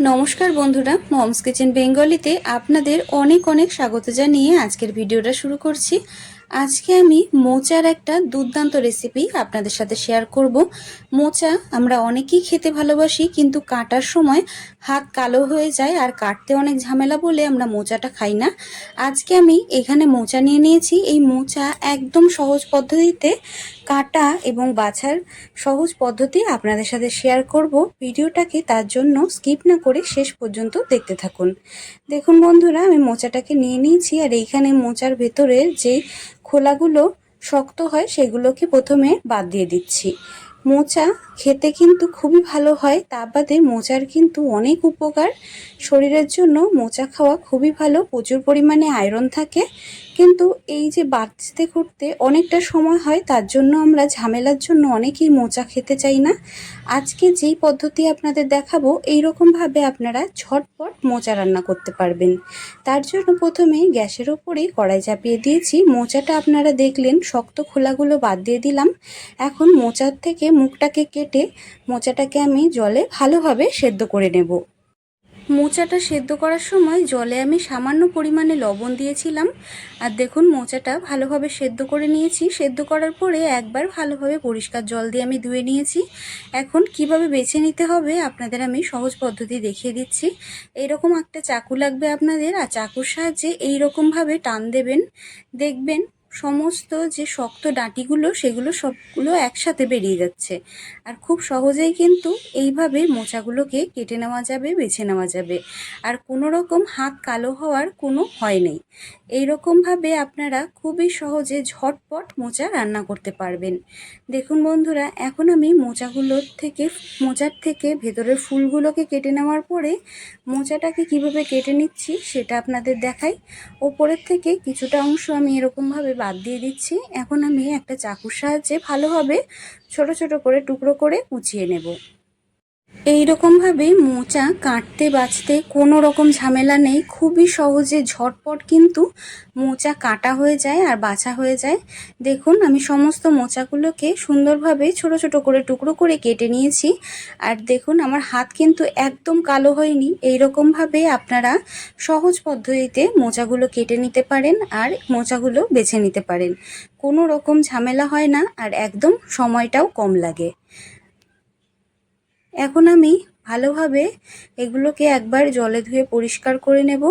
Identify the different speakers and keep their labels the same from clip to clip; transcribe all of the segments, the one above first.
Speaker 1: নমস্কার বন্ধুরা, moms kitchen বেঙ্গলিতে আপনাদের অনেক অনেক স্বাগত জানিয়ে আজকের ভিডিওটা শুরু করছি। আজকে আমি মোচার একটা দুর্দান্ত রেসিপি আপনাদের সাথে শেয়ার করব। মোচা আমরা অনেকেই খেতে ভালোবাসি, কিন্তু কাটার সময় হাত কালো হয়ে যায় আর কাটতে অনেক ঝামেলা বলে আমরা মোচাটা খাই না। আজকে আমি এখানে মোচা নিয়ে নিয়েছি। এই মোচা একদম সহজ পদ্ধতিতে কাটা এবং বাছার সহজ পদ্ধতি আপনাদের সাথে শেয়ার করব। ভিডিওটাকে তার জন্য স্কিপ না করে শেষ পর্যন্ত দেখতে থাকুন। দেখুন বন্ধুরা, আমি মোচাটাকে নিয়ে নিয়েছি আর এইখানে মোচার ভেতরে যে খোলাগুলো শক্ত হয় সেগুলোকে প্রথমে বাদ দিয়ে দিচ্ছি। মোচা খেতে কিন্তু খুবই ভালো হয় তা বাদে মোচার কিন্তু অনেক উপকার। শরীরের জন্য মোচা খাওয়া খুবই ভালো, প্রচুর পরিমাণে আয়রন থাকে। কিন্তু এই যে বাঁচতে করতে অনেকটা সময় হয়, তার জন্য আমরা ঝামেলার জন্য অনেকেই মোচা খেতে চাই না। আজকে যেই পদ্ধতি আপনাদের দেখাবো এই রকমভাবে আপনারা ঝটপট মোচা রান্না করতে পারবেন। তার জন্য প্রথমে গ্যাসের ওপরে কড়াই চাপিয়ে দিয়েছি। মোচাটা আপনারা দেখলেন, শক্ত খোলাগুলো বাদ দিয়ে দিলাম। এখন মোচার থেকে মুখটাকে কেটে মোচাটাকে আমি জলে ভালোভাবে সেদ্ধ করে নেব। মোচাটা সেদ্ধ করার সময় জলে আমি সামান্য পরিমাণে লবণ দিয়েছিলাম। আর দেখুন, মোচাটা ভালোভাবে সেদ্ধ করে নিয়েছি। সেদ্ধ করার পরে একবার ভালোভাবে পরিষ্কার জল দিয়ে আমি ধুয়ে নিয়েছি। এখন কীভাবে বেছে নিতে হবে আপনাদের আমি সহজ পদ্ধতি দেখিয়ে দিচ্ছি। এইরকম একটা চাকু লাগবে আপনাদের, আর চাকুর সাহায্যে এইরকমভাবে টান দেবেন। দেখবেন সমস্ত যে শক্ত ডাঁটিগুলো, সেগুলো সবগুলো একসাথে বেরিয়ে যাচ্ছে। আর খুব সহজেই কিন্তু এইভাবে মোচাগুলোকে কেটে নেওয়া যাবে, বেছে নেওয়া যাবে। আর কোনো রকম হাত কালো হওয়ার কোনো ভয় নেই। এই রকমভাবে আপনারা খুবই সহজে ঝটপট মোচা রান্না করতে পারবেন। দেখুন বন্ধুরা, এখন আমি মোচাগুলোর থেকে, মোচার থেকে ভেতরের ফুলগুলোকে কেটে নেওয়ার পরে মোচাটাকে কীভাবে কেটে নিচ্ছি সেটা আপনাদের দেখাই। ওপরের থেকে কিছুটা অংশ আমি এরকমভাবে বাদ দিয়ে দিচ্ছি। এখন আমি একটা চাকুর সাহায্যে ভালোভাবে ছোট ছোট করে টুকরো করে কুচিয়ে নেব। এই রকমভাবে মোচা কাটতে বাছতে কোনো রকম ঝামেলা নেই। খুবই সহজে ঝটপট কিন্তু মোচা কাটা হয়ে যায় আর বাছা হয়ে যায়। দেখুন, আমি সমস্ত মোচাগুলোকে সুন্দরভাবে ছোট ছোট করে টুকরো করে কেটে নিয়েছি। আর দেখুন, আমার হাত কিন্তু একদম কালো হয়নি। এই রকমভাবে আপনারা সহজ পদ্ধতিতে মোচাগুলো কেটে নিতে পারেন আর মোচাগুলো বেছে নিতে পারেন। কোনো রকম ঝামেলা হয় না আর একদম সময়টাও কম লাগে। এখন আমি ভালোভাবে এগুলোকে একবার জলে ধুয়ে পরিষ্কার করে নেব।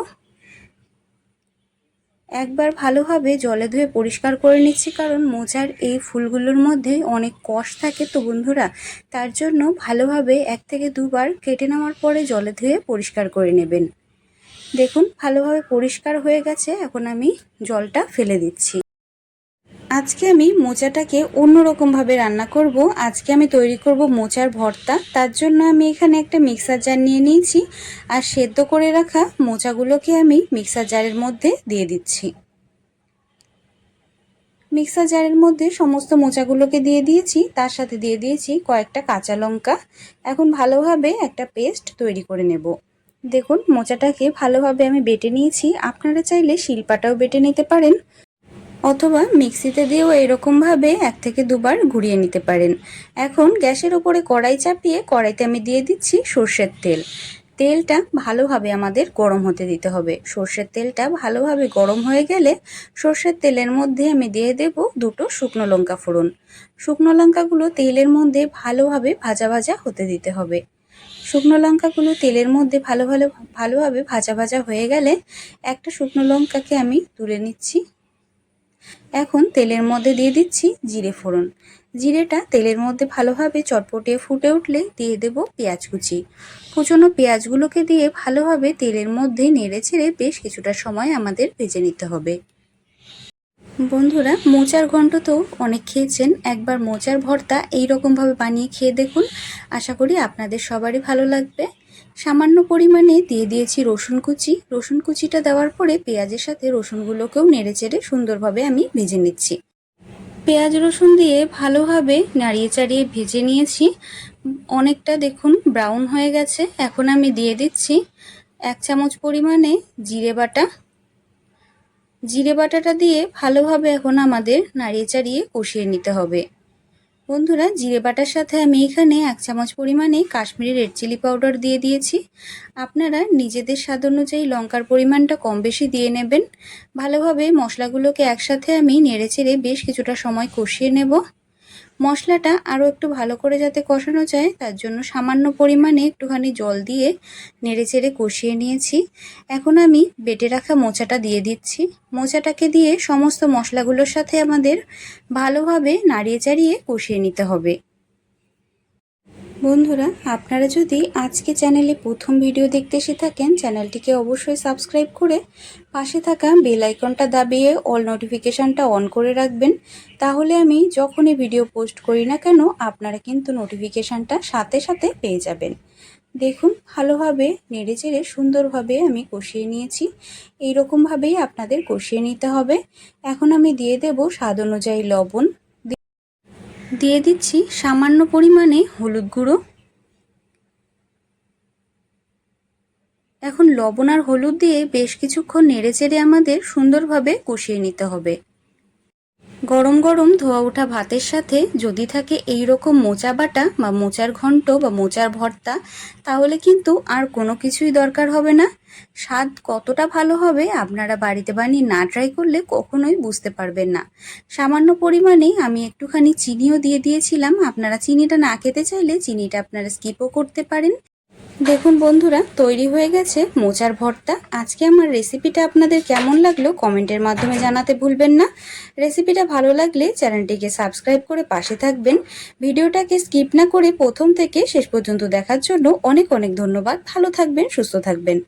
Speaker 1: একবার ভালোভাবে জলে ধুয়ে পরিষ্কার করে নিচ্ছি কারণ মোচার এই ফুলগুলোর মধ্যে অনেক কষ থাকে তো বন্ধুরা, তার জন্য ভালোভাবে এক থেকে দুবার কেটে নেওয়ার পরে জলে ধুয়ে পরিষ্কার করে নেবেন। দেখুন, ভালোভাবে পরিষ্কার হয়ে গেছে। এখন আমি জলটা ফেলে দিচ্ছি। আজকে আমি মোচাটাকে অন্যরকমভাবে রান্না করব। আজকে আমি তৈরি করব মোচার ভর্তা। তার জন্য আমি এখানে একটা মিক্সার জার নিয়ে নিয়েছি। আর সেদ্ধ করে রাখা মোচাগুলোকে আমি মিক্সার জারের মধ্যে দিয়ে দিচ্ছি। মিক্সার জারের মধ্যে সমস্ত মোচাগুলোকে দিয়ে দিয়েছি। তার সাথে দিয়ে দিয়েছি কয়েকটা কাঁচা লঙ্কা। এখন ভালোভাবে একটা পেস্ট তৈরি করে নেব। দেখুন, মোচাটাকে ভালোভাবে আমি বেটে নিয়েছি। আপনারা চাইলে শিলপাটাও বেটে নিতে পারেন। অথবা মিক্সিতে দিয়েও এরকমভাবে এক থেকে দুবার ঘুরিয়ে নিতে পারেন। এখন গ্যাসের ওপরে কড়াই চাপিয়ে কড়াইতে আমি দিয়ে দিচ্ছি সর্ষের তেল। তেলটা ভালোভাবে আমাদের গরম হতে দিতে হবে। সর্ষের তেলটা ভালোভাবে গরম হয়ে গেলে সর্ষের তেলের মধ্যে আমি দিয়ে দেব দুটো শুকনো লঙ্কা ফোড়ন। শুকনো লঙ্কাগুলো তেলের মধ্যে ভালোভাবে ভাজা ভাজা হতে দিতে হবে। শুকনো লঙ্কাগুলো তেলের মধ্যে ভালো ভালো ভালোভাবে ভাজা ভাজা হয়ে গেলে একটা শুকনো লঙ্কাকে আমি তুলে নিচ্ছি। এখন তেলের মধ্যে দিয়ে দিচ্ছি জিরে ফোড়ন। জিরেটা তেলের মধ্যে ভালোভাবে চটপটিয়ে ফুটে উঠলে দিয়ে দেব পেঁয়াজ কুচি। কুচনো পেঁয়াজগুলোকে দিয়ে ভালোভাবে তেলের মধ্যে নেড়ে ছেড়ে বেশ কিছুটা সময় আমাদের ভেজে নিতে হবে। বন্ধুরা, মোচার ঘন্ট তো অনেক খেয়েছেন। একবার মোচার ভর্তা এই রকমভাবে বানিয়ে খেয়ে দেখুন। আশা করি আপনাদের সবারই ভালো লাগবে। সামান্য পরিমাণে দিয়ে দিয়েছি রসুন কুচি। রসুন কুচিটা দেওয়ার পরে পেঁয়াজের সাথে রসুনগুলোকেও নেড়ে চেড়ে সুন্দরভাবে আমি ভেজে নিচ্ছি। পেঁয়াজ রসুন দিয়ে ভালোভাবে নাড়িয়ে চাড়িয়ে ভেজে নিয়েছি। অনেকটা দেখুন ব্রাউন হয়ে গেছে। এখন আমি দিয়ে দিচ্ছি এক চামচ পরিমাণে জিরে বাটা। জিরে বাটাটা দিয়ে ভালোভাবে এখন আমাদের নাড়িয়ে চাড়িয়ে কষিয়ে নিতে হবে। বন্ধুরা, জিরে বাটার সাথে আমি এখানে এক চামচ পরিমাণে কাশ্মীরি রেড চিলি পাউডার দিয়ে দিয়েছি। আপনারা নিজেদের স্বাদ অনুযায়ী লঙ্কার পরিমাণটা কম বেশি দিয়ে নেবেন। ভালোভাবে মশলাগুলোকে একসাথে আমি নেড়েচেড়ে বেশ কিছুটা সময় কষিয়ে নেব। মশলাটা আরও একটু ভালো করে যাতে কষানো যায়, তার জন্য সামান্য পরিমাণে একটুখানি জল দিয়ে নেড়েচেড়ে কষিয়ে নিয়েছি। এখন আমি বেটে রাখা মোচাটা দিয়ে দিচ্ছি। মোচাটাকে দিয়ে সমস্ত মশলাগুলোর সাথে আমাদের ভালোভাবে নাড়িয়ে চাড়িয়ে কষিয়ে নিতে হবে। বন্ধুরা, আপনারা যদি আজকে চ্যানেলে প্রথম ভিডিও দেখতে এসে থাকেন, চ্যানেলটিকে অবশ্যই সাবস্ক্রাইব করে পাশে থাকা বেল আইকনটা দাবিয়ে অল নোটিফিকেশানটা অন করে রাখবেন। তাহলে আমি যখনই ভিডিও পোস্ট করি না কেন, আপনারা কিন্তু নোটিফিকেশানটা সাথে সাথে পেয়ে যাবেন। দেখুন, ভালোভাবে নেড়ে চেড়ে সুন্দরভাবে আমি কষিয়ে নিয়েছি। এই রকমভাবেই আপনাদের কষিয়ে নিতে হবে। এখন আমি দিয়ে দেব স্বাদ অনুযায়ী লবণ। দিয়ে দিচ্ছি সামান্য পরিমাণে হলুদ গুঁড়ো। এখন লবণ আর হলুদ দিয়ে বেশ কিছুক্ষণ নেড়েচেড়ে আমাদের সুন্দরভাবে কষিয়ে নিতে হবে। গরম গরম ধোয়া ওঠা ভাতের সাথে যদি থাকে এই রকম মোচা বাটা বা মোচার ঘন্ট বা মোচার ভর্তা, তাহলে কিন্তু আর কোনো কিছুই দরকার হবে না। স্বাদ কতটা ভালো হবে আপনারা বাড়িতে বানিয়ে না ট্রাই করলে কখনোই বুঝতে পারবেন না। সামান্য পরিমাণে আমি একটুখানি চিনিও দিয়ে দিয়েছিলাম। আপনারা চিনিটা না খেতে চাইলে চিনিটা আপনারা স্কিপও করতে পারেন। দেখুন বন্ধুরা, তৈরি হয়ে গেছে মোচার ভর্তা। আজকে আমার রেসিপিটা আপনাদের কেমন লাগল কমেন্টের মাধ্যমে জানাতে ভুলবেন না। রেসিপিটা ভালো লাগলে চ্যানেলটিকে সাবস্ক্রাইব করে পাশে থাকবেন। ভিডিওটাকে স্কিপ না করে প্রথম থেকে শেষ পর্যন্ত দেখার জন্য অনেক অনেক ধন্যবাদ। ভালো থাকবেন, সুস্থ থাকবেন।